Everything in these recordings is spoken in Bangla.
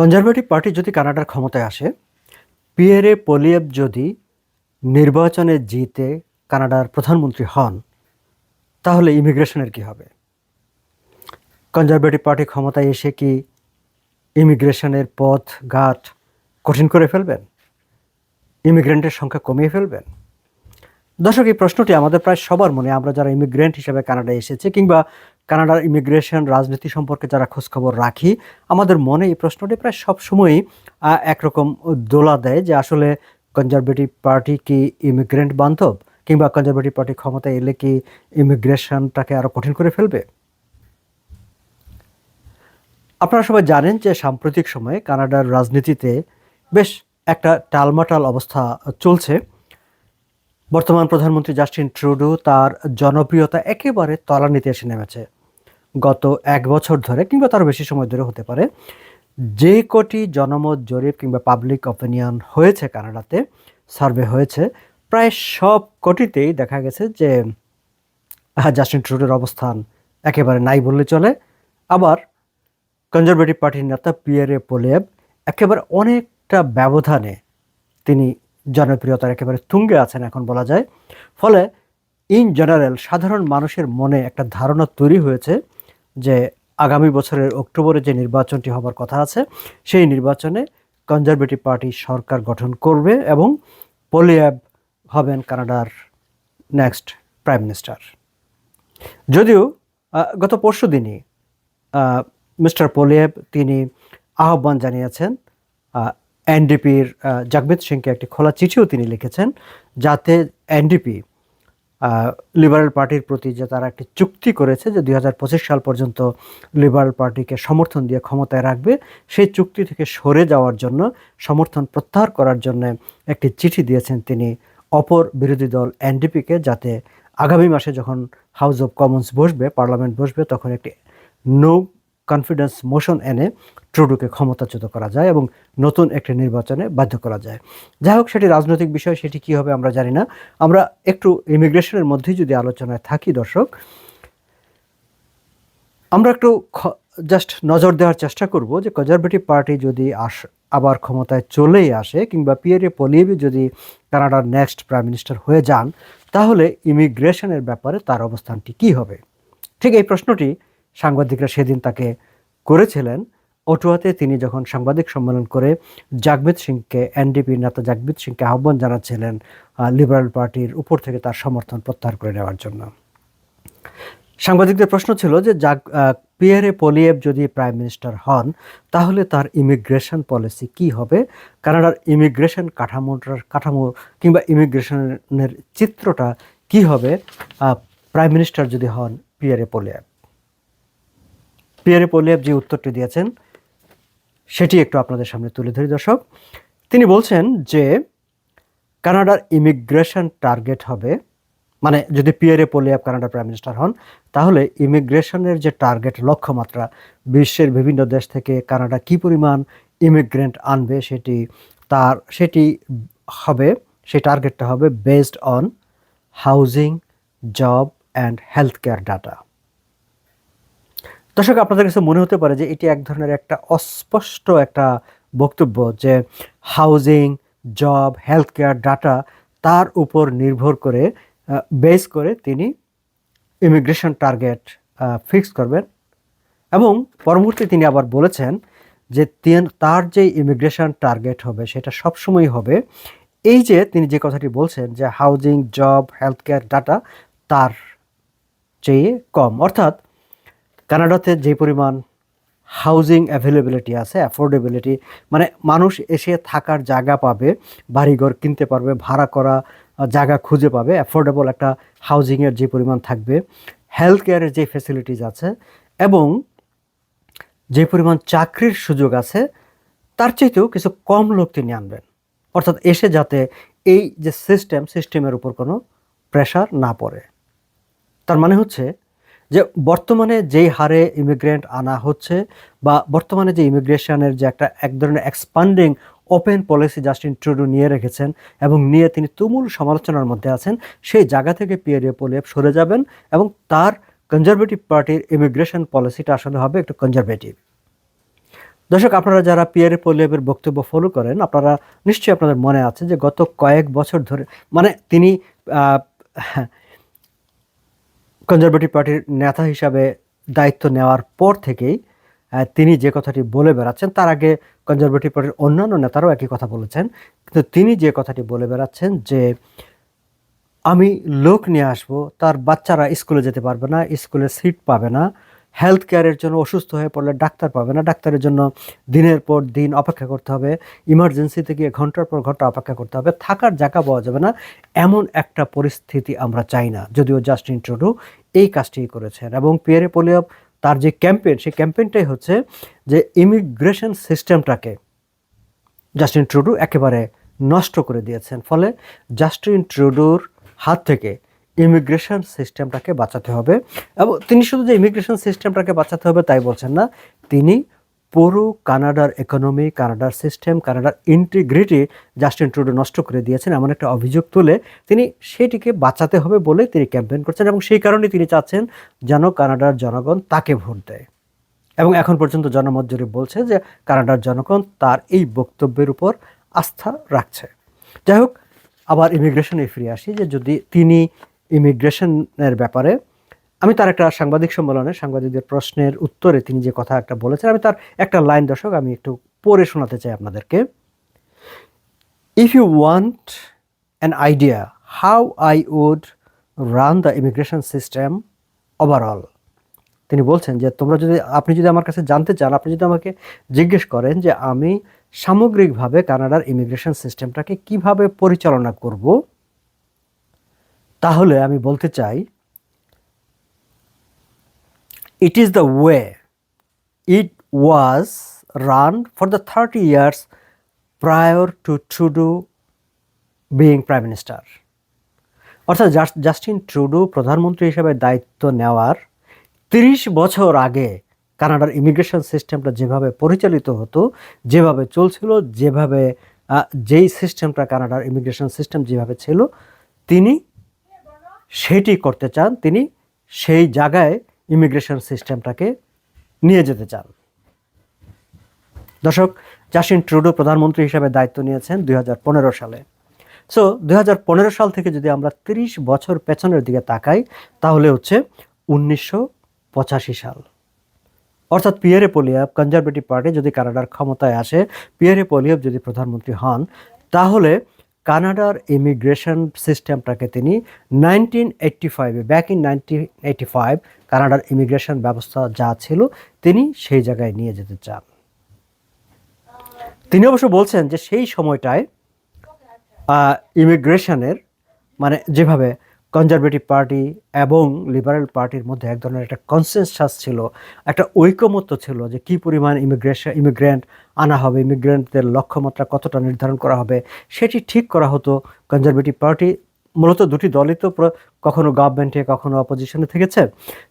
কনজারভেটিভ পার্টি যদি কানাডার ক্ষমতায় আসে, পিয়েরে পোলিয়েভ যদি নির্বাচনে জিতে কানাডার প্রধানমন্ত্রী হন, তাহলে ইমিগ্রেশনের কি হবে? কনজারভেটিভ পার্টি ক্ষমতায় এসে কি ইমিগ্রেশনের পথ ঘাট কঠিন করে ফেলবেন? ইমিগ্রেন্টের সংখ্যা কমিয়ে ফেলবেন? দর্শক, এই প্রশ্নটি আমাদের প্রায় সবার মনে। আমরা যারা ইমিগ্রেন্ট হিসেবে কানাডায় এসেছে কিংবা কানাডার ইমিগ্রেশন রাজনীতি সম্পর্কে যারা খোঁজখবর রাখি, আমাদের মনে এই প্রশ্নটি প্রায় সবসময়ই একরকম দোলা দেয় যে আসলে কনজারভেটিভ পার্টি কি ইমিগ্রেন্ট বান্ধব কিংবা কনজারভেটিভ পার্টি ক্ষমতায় এলে কি ইমিগ্রেশনটাকে আরও কঠিন করে ফেলবে? আপনারা সবাই জানেন যে সাম্প্রতিক সময়ে কানাডার রাজনীতিতে বেশ একটা টালমাটাল অবস্থা চলছে। বর্তমান প্রধানমন্ত্রী জাস্টিন ট্রুডো তার জনপ্রিয়তা একেবারে তলানিতে এসে নেমেছে। গত এক বছর ধরে কিংবা তার বেশি সময় ধরে হতে পারে, যে কটি জনমত জরিপ কিংবা পাবলিক অপিনিয়ন হয়েছে কানাডাতে সার্ভে হয়েছে, প্রায় সব কটিতেই দেখা গেছে যে জাস্টিন ট্রুডোর অবস্থান একেবারে নাই বললে চলে। আবার কনজারভেটিভ পার্টির নেতা পিয়ারে পোলেব একেবারে অনেকটা ব্যবধানে তিনি জনপ্রিয়তার একেবারে তুঙ্গে আছেন এখন বলা যায়। ফলে ইন জেনারেল সাধারণ মানুষের মনে একটা ধারণা তৈরি হয়েছে যে আগামী বছরের অক্টোবরে যে নির্বাচনটি হবার কথা আছে, সেই নির্বাচনে কনজারভেটিভ পার্টি সরকার গঠন করবে এবং পোলিয়াব হবেন কানাডার নেক্সট প্রাইম মিনিস্টার যদিও গত পরশু দিনই মিস্টার পোলিয়েব তিনি আহ্বান জানিয়েছেন এনডিপির জাগমিত সিংকে একটি খোলা চিঠিও তিনি লিখেছেন, যাতে এনডিপি লিবারেল পার্টির প্রতি যে তারা একটি চুক্তি করেছে যে দুই হাজার পঁচিশ সাল পর্যন্ত লিবারেল পার্টিকে সমর্থন দিয়ে ক্ষমতায় রাখবে, সেই চুক্তি থেকে সরে যাওয়ার জন্য, সমর্থন প্রত্যাহার করার জন্য একটি চিঠি দিয়েছেন তিনি অপর বিরোধী দল এনডিপিকে যাতে আগামী মাসে যখন হাউস অব কমন্স বসবে পার্লামেন্ট বসবে, তখন একটি নো কনফিডেন্স মোশন এনে ট্রুডোকে ক্ষমতাচ্যুত করা যায় এবং নতুন একটি নির্বাচনে বাধ্য করা যায়। যাই হোক, সেটি রাজনৈতিক বিষয়, সেটি কী হবে আমরা জানি না। আমরা একটু ইমিগ্রেশনের মধ্যেই যদি আলোচনায় থাকি দর্শক, আমরা একটু জাস্ট নজর দেওয়ার চেষ্টা করব যে কনজারভেটিভ পার্টি যদি আস, আবার ক্ষমতায় চলেই আসে কিংবা পিয়ারে পলিয়েবি যদি কানাডার নেক্সট প্রাইম মিনিস্টার হয়ে যান, তাহলে ইমিগ্রেশনের ব্যাপারে তার অবস্থানটি কী হবে? ঠিক এই প্রশ্নটি সাংবাদিকরা সেদিন তাকে করেছিলেন। অটুয়াতে তিনি যখন সাংবাদিক সম্মেলন করে জাগমিত সিংকে এনডিপির নেতা জাগমিত সিংকে আহ্বান জানাচ্ছিলেন লিবারেল পার্টির উপর থেকে তার সমর্থন প্রত্যাহার করে নেওয়ার জন্য। সাংবাদিকদের প্রশ্ন ছিল যে, জাগ পিয়ারে পোলিয়েভ যদি প্রাইম মিনিস্টার হন, তাহলে তার ইমিগ্রেশন পলিসি কি হবে? কানাডার ইমিগ্রেশন কাঠামোটার, কাঠামো কিংবা ইমিগ্রেশনের চিত্রটা কি হবে? প্রাইম মিনিস্টার যদি হন পিয়ারে পোলিয়েভ। পিয়ারে পোলিয়েভ যে উত্তরটি দিয়েছেন, সেটি একটু আপনাদের সামনে তুলে ধরি দর্শক। তিনি বলছেন যে, কানাডার ইমিগ্রেশন টার্গেট হবে মানে যদি পিয়ারে পোলিয়াব কানাডার প্রাইম মিনিস্টার হন, তাহলে ইমিগ্রেশনের যে টার্গেট লক্ষ্যমাত্রা, বিশ্বের বিভিন্ন দেশ থেকে কানাডা কি পরিমাণ ইমিগ্রেন্ট আনবে সেটি তার, সেটি হবে, সেই টার্গেটটা হবে based on housing job and health care data দর্শক, আপনাদের কাছে মনে হতে পারে যে এটি এক ধরনের একটা অস্পষ্ট একটা বক্তব্য যে housing job health care data তার উপর নির্ভর করে বেস করে তিনি ইমিগ্রেশন টার্গেট ফিক্স করবেন। এবং পরবর্তী তিনি আবার বলেছেন যে তার যে ইমিগ্রেশন টার্গেট হবে সেটা সবসময় হবে। এই যে তিনি যে কথাটি বলছেন যে housing job health care data তার চেয়ে কম। অর্থাৎ কানাডাতে যে পরিমাণ হাউজিং অ্যাভেলেবিলিটি আছে অ্যাফোর্ডেবিলিটি মানে মানুষ এসে থাকার জায়গা পাবে, বাড়িঘর কিনতে পারবে, ভাড়া করা জায়গা খুঁজে পাবে অ্যাফোর্ডেবল একটা হাউজিংয়ের যে পরিমাণ থাকবে হেলথ কেয়ারের যে ফেসিলিটিস আছে, এবং যে পরিমাণ চাকরির সুযোগ আছে, তার চাইতেও কিছু কম লোক তিনি আনবেন। অর্থাৎ এসে যাতে এই যে সিস্টেম সিস্টেমের উপর কোনো প্রেশার না পড়ে। তার মানে হচ্ছে যে বর্তমানে যেই হারে ইমিগ্রেন্ট আনা হচ্ছে বা বর্তমানে যে ইমিগ্রেশনের যে একটা এক ধরনের expanding open policy Justin Trudeau নিয়ে রেখেছেন এবং নিয়ে তিনি তুমুল সমালোচনার মধ্যে আছেন, সেই জায়গা থেকে পিয়ারে পোলিয়েভ সরে যাবেন এবং তার কনজারভেটিভ পার্টির ইমিগ্রেশন পলিসিটা আসলে হবে একটু কনজারভেটিভ দর্শক, আপনারা যারা পিয়ারে পোলিয়াবের বক্তব্য ফলো করেন, আপনারা নিশ্চয়ই আপনাদের মনে আছে যে গত কয়েক বছর ধরে মানে তিনি কনজারভেটিভ পার্টির নেতা হিসাবে দায়িত্ব নেওয়ার পর থেকেই তিনি যে কথাটি বলে বেড়াচ্ছেন, তার আগে কনজারভেটিভ পার্টির অন্যান্য নেতারাও একই কথা বলেছেন। কিন্তু তিনি যে কথাটি বলে বেড়াচ্ছেন যে, আমি লোক নিয়ে আসব, তার বাচ্চারা স্কুলে যেতে পারবে না, স্কুলে সিট পাবে না হেলথ কেয়ারের জন্য অসুস্থ হয়ে পড়লে ডাক্তার পাবে না, ডাক্তারের জন্য দিনের পর দিন অপেক্ষা করতে হবে ইমার্জেন্সিতে গিয়ে ঘণ্টার পর ঘণ্টা অপেক্ষা করতে হবে, থাকার জায়গা পাওয়া যাবে না। এমন একটা পরিস্থিতি আমরা চাই না। যদিও জাস্টিন ট্রুডো এই কাজটি করেছেন এবং পিয়ারে পোলিও তার যে ক্যাম্পেইন সেই ক্যাম্পেইনটাই হচ্ছে যে ইমিগ্রেশন সিস্টেমটাকে জাস্টিন ট্রুডু একেবারে নষ্ট করে দিয়েছেন। ফলে জাস্টিন ট্রুডুর হাত থেকে ইমিগ্রেশন সিস্টেমটাকে বাঁচাতে হবে এবং তিনি শুধু যে ইমিগ্রেশন সিস্টেমটাকে বাঁচাতে হবে তাই বলছেন না, তিনি পুরো কানাডার ইকোনমি কানাডার সিস্টেম কানাডার ইন্টিগ্রিটি জাস্টিন ট্রুডো নষ্ট করে দিয়েছেন এমন একটা অভিযোগ তুলে তিনি সেটিকে বাঁচাতে হবে বলে তিনি ক্যাম্পেইন করছেন এবং সেই কারণে তিনি চাচ্ছেন যেন কানাডার জনগণ তাকে ভোট দেয়। এবং এখন পর্যন্ত জনমত জরিপ বলছে যে কানাডার জনগণ তার এই বক্তব্যের উপর আস্থা রাখছে। যাই হোক, আবার ইমিগ্রেশনে ফিরে আসি যে যদি তিনি ইমিগ্রেশনের ব্যাপারে আমি তার একটা সাংবাদিক সম্মেলনে সাংবাদিকদের প্রশ্নের উত্তরে তিনি যে কথা একটা বলেছেন, আমি তার একটা লাইন দর্শক, আমি একটু পড়ে শোনাতে চাই আপনাদেরকে। If you want an idea how I would run the immigration system overall তিনি বলছেন যে, তোমরা যদি, আপনি যদি আমার কাছে জানতে চান, আপনি যদি আমাকে জিজ্ঞেস করেন যে, আমি সামগ্রিকভাবে কানাডার ইমিগ্রেশন সিস্টেমটাকে কীভাবে পরিচালনা করব, তাহলে আমি বলতে চাই it is the way it was run for the 30 years prior to Trudeau being prime minister. অর্থাৎ জাস- জাস্টিন ট্রুডো প্রধানমন্ত্রী হিসেবে দায়িত্ব নেওয়ার তিরিশ বছর আগে কানাডার ইমিগ্রেশন সিস্টেমটা যেভাবে পরিচালিত হতো, যেভাবে চলছিল, যেভাবে যেই সিস্টেমটা কানাডার ইমিগ্রেশন সিস্টেম যেভাবে ছিল, তিনি সেটি করতে চান তিনি সেই জায়গায় ইমিগ্রেশন সিস্টেমটাকে নিয়ে যেতে চান। দর্শক, জাসিন ট্রুডো প্রধানমন্ত্রী হিসেবে দায়িত্ব নিয়েছেন দুই হাজার পনেরো সালে। সো দু হাজার পনেরো সাল থেকে যদি আমরা ৩০ বছর পেছনের দিকে তাকাই, তাহলে হচ্ছে উনিশশো পঁচাশি সাল। অর্থাৎ পিয়ারে পোলিয়াব কনজারভেটিভ পার্টি যদি কানাডার ক্ষমতায় আসে, পিয়ারে পোলিয়াব যদি প্রধানমন্ত্রী হন, তাহলে কানাডার ইমিগ্রেশন সিস্টেমটাকে তিনি নাইনটিন এইট্টি ফাইভে back in nineteen eighty five কানাডার ইমিগ্রেশন ব্যবস্থা যা ছিল, তিনি সেই জায়গায় নিয়ে যেতে চান। তিনি অবশ্য বলছেন যে সেই সময়টায় ইমিগ্রেশনের মানে যেভাবে কনজারভেটিভ পার্টি এবং লিবারেল পার্টির মধ্যে এক ধরনের একটা কনসেনসাস ছিল, একটা ঐকমত্য ছিল যে কি পরিমাণ ইমিগ্রেশন ইমিগ্রেন্ট আনা হবে ইমিগ্রেন্টদের লক্ষ্যমাত্রা কতটা নির্ধারণ করা হবে, সেটি ঠিক করা হতো কনজারভেটিভ পার্টি মূলত দুটি দলই তো কখনো গভর্নমেন্টে কখনো অপোজিশনে থেকেছে।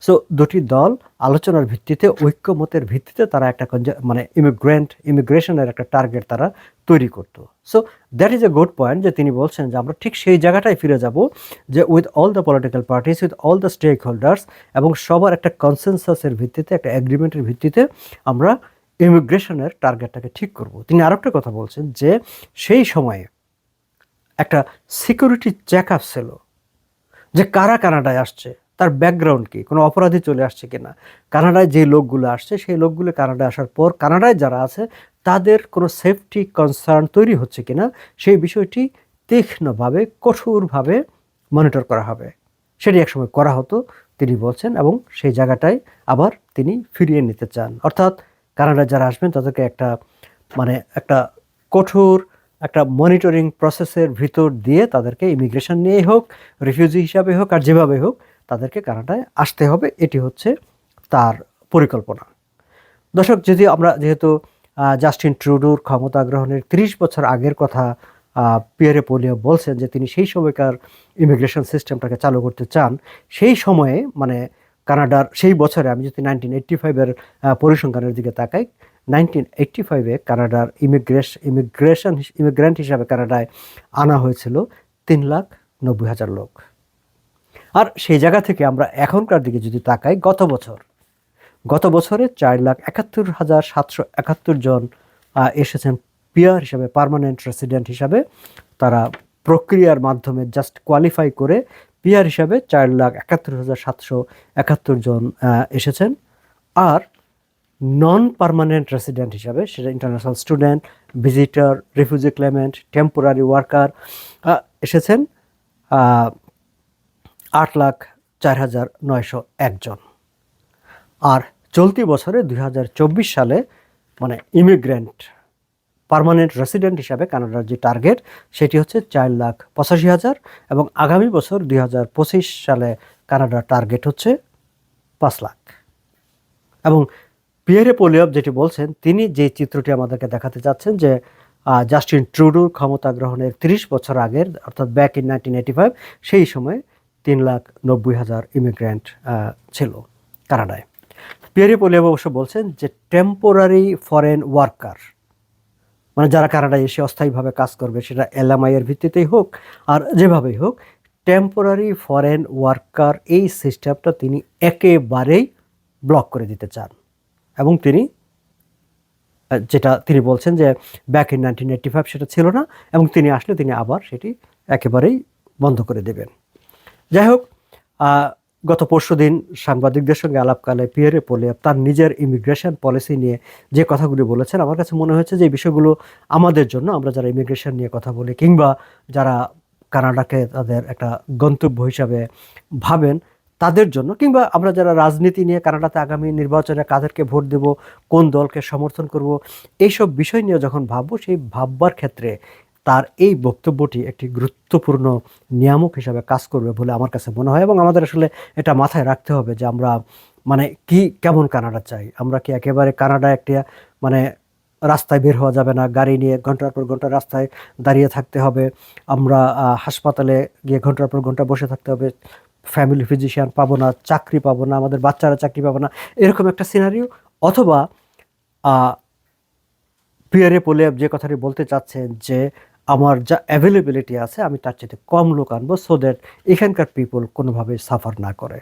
সো দুটি দল আলোচনার ভিত্তিতে, ঐক্যমতের ভিত্তিতে তারা একটা মানে ইমিগ্রেন্ট ইমিগ্রেশনের একটা টার্গেট তারা তৈরি করতো। So that is a good point যে তিনি বলছেন যে আমরা ঠিক সেই জায়গাটায় ফিরে যাব যে with all the political parties with all the stakeholders এবং সবার একটা কনসেনসাসের ভিত্তিতে, একটা এগ্রিমেন্টের ভিত্তিতে আমরা ইমিগ্রেশনের টার্গেটটাকে ঠিক করব। তিনি আরেকটা কথা বলছেন যে সেই সময়ে একটা সিকিউরিটি চেক আপ ছিল যে কারা কানাডায় আসছে, তার ব্যাকগ্রাউন্ড কি, কোনো অপরাধী চলে আসছে কি না কানাডায় যে লোকগুলো আসছে, সেই লোকগুলো কানাডায় আসার পর কানাডায় যারা আছে, তাদের কোনো সেফটি কনসার্ন তৈরি হচ্ছে কি না সেই বিষয়টি তীক্ষ্ণভাবে, কঠোরভাবে মনিটর করা হবে। সেটি একসময় করা হতো, তিনি বলছেন, এবং সেই জায়গাটায় আবার তিনি ফিরিয়ে নিতে চান। অর্থাৎ কানাডায় যারা আসবেন, তাদেরকে একটা মানে একটা কঠোর একটা মনিটরিং প্রসেসের ভিতর দিয়ে তাদেরকে ইমিগ্রেশন নিয়েই হোক রিফিউজি হিসাবে হোক আর যেভাবে হোক তাদেরকে কানাডায় আসতে হবে, এটি হচ্ছে তার পরিকল্পনা। দর্শক, যদি আমরা যেহেতু জাস্টিন ট্রুডোর ক্ষমতা গ্রহণের তিরিশ বছর আগের কথা পিয়ারে পোলিও বলছেন যে তিনি সেই সময়কার ইমিগ্রেশন সিস্টেমটাকে চালু করতে চান, সেই সময়ে মানে কানাডার সেই বছরে, আমি যদি নাইনটিন এইট্টি ফাইভের পরিসংখ্যানের দিকে তাকাই নাইনটিন এইট্টি ফাইভে কানাডার ইমিগ্রেশন ইমিগ্রেশন ইমিগ্রেন্ট হিসাবে কানাডায় আনা হয়েছিল তিন লাখ নব্বই হাজার লোক। আর সেই জায়গা থেকে আমরা এখনকার দিকে যদি তাকাই, গত বছর, গত বছরে চার লাখ একাত্তর হাজার সাতশো একাত্তর জন এসেছেন পিয়ার হিসাবে, পার্মানেন্ট রেসিডেন্ট হিসাবে। তারা প্রক্রিয়ার মাধ্যমে জাস্ট কোয়ালিফাই করে পিয়ার হিসাবে চার লাখ একাত্তর হাজার সাতশো একাত্তর জন এসেছেন। আর নন পারমানেন্ট রেসিডেন্ট হিসাবে, সেটা international student visitor refugee claimant temporary worker এসেছেন আট লাখ চার হাজার নয়শো একজন। আর চলতি বছরে দুই হাজার চব্বিশ সালে মানে ইমিগ্রেন্ট পারমানেন্ট রেসিডেন্ট হিসাবে কানাডার যে টার্গেট সেটি হচ্ছে চার লাখ পঁচাশি হাজার এবং আগামী বছর দুই হাজার পঁচিশ সালে কানাডার টার্গেট হচ্ছে পাঁচ লাখ। এবং পিয়ারে পোলিয়ব যেটি বলছেন, তিনি যে চিত্রটি আমাদেরকে দেখাতে চাচ্ছেন যে জাস্টিন ট্রুডোর ক্ষমতা গ্রহণের ৩০ বছর আগের, অর্থাৎ back in nineteen eighty five সেই সময় তিন লাখ নব্বই হাজার ইমিগ্রেন্ট ছিল কানাডায়। পিয়ারে পোলিয়ব অবশ্য বলছেন যে টেম্পোরারি ফরেন ওয়ার্কার মানে যারা কানাডায় এসে অস্থায়ীভাবে কাজ করবে, সেটা এলএমআই এর ভিত্তিতেই হোক, আর যেভাবেই হোক টেম্পোরারি ফরেন ওয়ার্কার এই সিস্টেমটা তিনি একেবারেই ব্লক করে দিতে চান। এবং তিনি যেটা তিনি বলছেন যে back in nineteen eighty five সেটা ছিল না এবং তিনি আসলে তিনি আবার সেটি একেবারেই বন্ধ করে দেবেন। যাই হোক গত পরশু দিন সাংবাদিকদের সঙ্গে আলাপকালে পিয়ারে পোলিয়াপ তার নিজের ইমিগ্রেশন পলিসি নিয়ে যে কথাগুলি বলেছেন, আমার কাছে মনে হয়েছে যে এই বিষয়গুলো আমাদের জন্য, আমরা যারা ইমিগ্রেশন নিয়ে কথা বলি কিংবা যারা কানাডাকে তাদের একটা গন্তব্য হিসাবে ভাবেন তাদের জন্য, কিংবা আমরা যারা রাজনীতি নিয়ে কানাডাতে আগামী নির্বাচনে কাদেরকে ভোট দেব, কোন দলকে সমর্থন করব, এইসব বিষয় নিয়ে যখন ভাববো, সেই ভাববার ক্ষেত্রে তার এই বক্তব্যটি একটি গুরুত্বপূর্ণ নিয়ামক হিসাবে কাজ করবে বলে আমার কাছে মনে হয়। এবং আমাদের আসলে এটা মাথায় রাখতে হবে যে আমরা মানে কি, কেমন কানাডা চাই? আমরা কি একেবারে কানাডা একটা মানে রাস্তায় বের হওয়া যাবে না? গাড়ি নিয়ে ঘণ্টার পর ঘণ্টা রাস্তায় দাঁড়িয়ে থাকতে হবে। আমরা হাসপাতালে গিয়ে ঘণ্টার পর ঘণ্টা বসে থাকতে হবে। ফ্যামিলি ফিজিশিয়ান পাবো না, চাকরি পাবো না, আমাদের বাচ্চারা চাকরি পাবো না, এরকম একটা সিনারিও অথবা পিয়ারে পোলে যে কথাটি বলতে চাচ্ছেন যে আমার যা অ্যাভেলেবিলিটি আছে আমি তার চাইতে কম লোক আনব সো দ্যাট এখানকার পিপল কোনোভাবে সাফার না করে।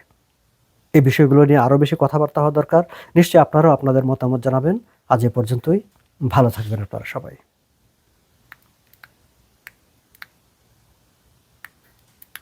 এই বিষয়গুলো নিয়ে আরও বেশি কথাবার্তা হওয়া দরকার। নিশ্চয়ই আপনারাও আপনাদের মতামত জানাবেন। আজ এ পর্যন্তই। ভালো থাকবেন আপনারা সবাই।